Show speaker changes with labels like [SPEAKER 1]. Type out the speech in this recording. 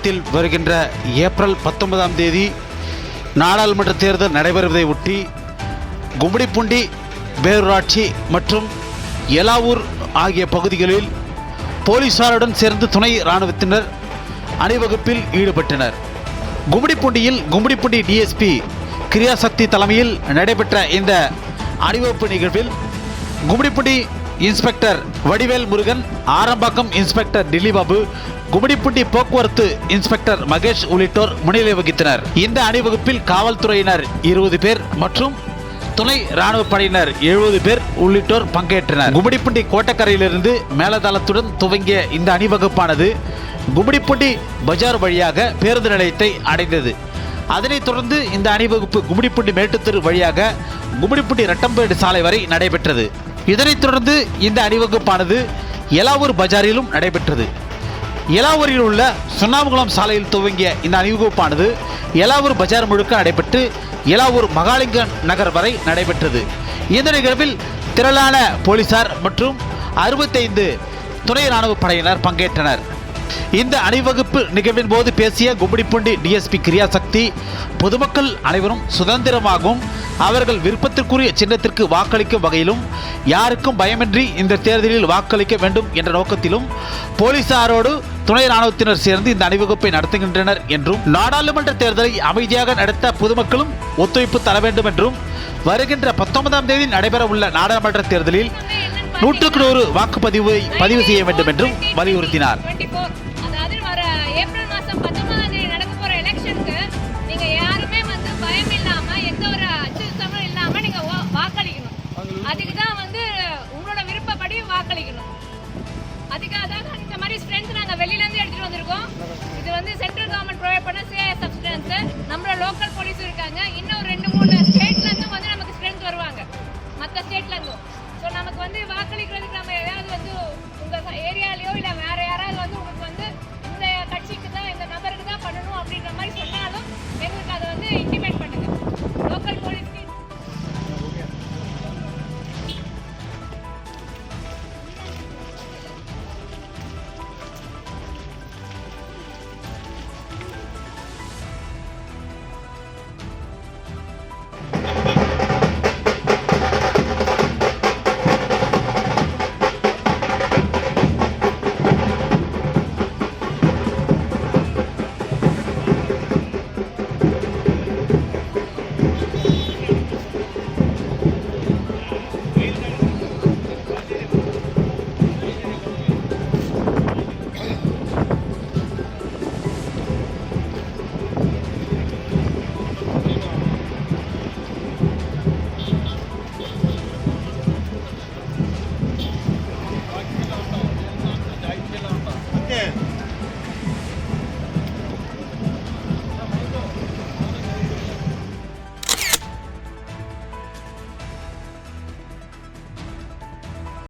[SPEAKER 1] தமிழகத்தில் வருகின்ற ஏப்ரல் பத்தொன்பதாம் தேதி நாடாளுமன்ற தேர்தல் நடைபெறுவதை ஒட்டி கும்மிடிப்பூண்டி பேரூராட்சி மற்றும் எலாவூர் ஆகிய பகுதிகளில் போலீசாருடன் சேர்ந்து துணை இராணுவத்தினர் அணிவகுப்பில் ஈடுபட்டனர். கும்மிடிப்பூண்டியில் கும்மிடிப்பூண்டி டிஎஸ்பி கிரியாசக்தி தலைமையில் நடைபெற்ற இந்த அணிவகுப்பு நிகழ்வில் கும்மிடிப்பூண்டி இன்ஸ்பெக்டர் வடிவேல் முருகன் ஆரம்பாக்கம் இன்ஸ்பெக்டர் டில்லிபாபு கும்மிடிப்பூண்டி போக்குவரத்து இன்ஸ்பெக்டர் மகேஷ் உள்ளிட்டோர் முன்னிலை வகித்தனர். இந்த அணிவகுப்பில் காவல்துறையினர் இருபது பேர் மற்றும் துணை ராணுவ படையினர் எழுபது பேர் உள்ளிட்டோர் பங்கேற்றனர். கும்மிடிப்பூண்டி கோட்டக்கரையிலிருந்து மேலதளத்துடன் துவங்கிய இந்த அணிவகுப்பானது கும்மிடிப்பூண்டி பஜார் வழியாக பேருந்து நிலையத்தை அடைந்தது. அதனைத் தொடர்ந்து இந்த அணிவகுப்பு கும்மிடிப்பூண்டி மேட்டுத்தெரு வழியாக கும்மிடிப்பூண்டி ரட்டம்பேடு சாலை வரை நடைபெற்றது. இதனைத் தொடர்ந்து இந்த அணிவகுப்பானது எலாவூர் பஜாரிலும் நடைபெற்றது. எலாவூரில் உள்ள சுண்ணாம்புகுளம் சாலையில் துவங்கிய இந்த அணிவகுப்பானது எலாவூர் பஜார் முழுக்க நடைபெற்று எலாவூர் மகாலிங்க நகர் வரை நடைபெற்றது. இந்த நிகழ்வில் திரளான போலீசார் மற்றும் அறுபத்தைந்து துணை ராணுவ படையினர் பங்கேற்றனர். இந்த அணிவகுப்பு நிகழ்வின் போது பேசிய கும்மிடிப்பூண்டி டிஎஸ்பி கிரியாசக்தி பொதுமக்கள் அனைவரும் சுதந்திரமாகவும் அவர்கள் விருப்பத்திற்குரிய சின்னத்திற்கு வாக்களிக்கும் வகையிலும் யாருக்கும் பயமின்றி இந்த தேர்தலில் வாக்களிக்க வேண்டும் என்ற நோக்கத்திலும் போலீசாரோடு துணை ராணுவத்தினர் சேர்ந்து இந்த அணிவகுப்பை நடத்துகின்றனர் என்றும் நாடாளுமன்ற தேர்தலை அமைதியாக நடத்த பொதுமக்களும் ஒத்துழைப்பு தர வேண்டும் என்றும் வருகின்ற பத்தொன்பதாம் தேதி நடைபெறவுள்ள நாடாளுமன்ற தேர்தலில் நூற்றுக்கு நூறு வாக்குப்பதிவு பதிவு செய்ய வேண்டும் என்றும் வலியுறுத்தினார்.
[SPEAKER 2] 24 அதாவது வர ஏப்ரல் நடக்க எலெக்ஷனுக்கு யாருமே வந்து எந்த ஒரு இல்லாம நீங்க வா- வாக்களிக்கணும். அதுக்கு தான் வந்து உங்களோட விருப்பப்படி வாக்களிக்கணும். அதுக்காக தான் இந்த மாதிரி ஸ்ட்ரென்த் நாங்கள் வெளியிலேருந்து இருந்து வந்திருக்கோம். இது வந்து சென்ட்ரல் கவர்மெண்ட் ப்ரொவைட் பண்ண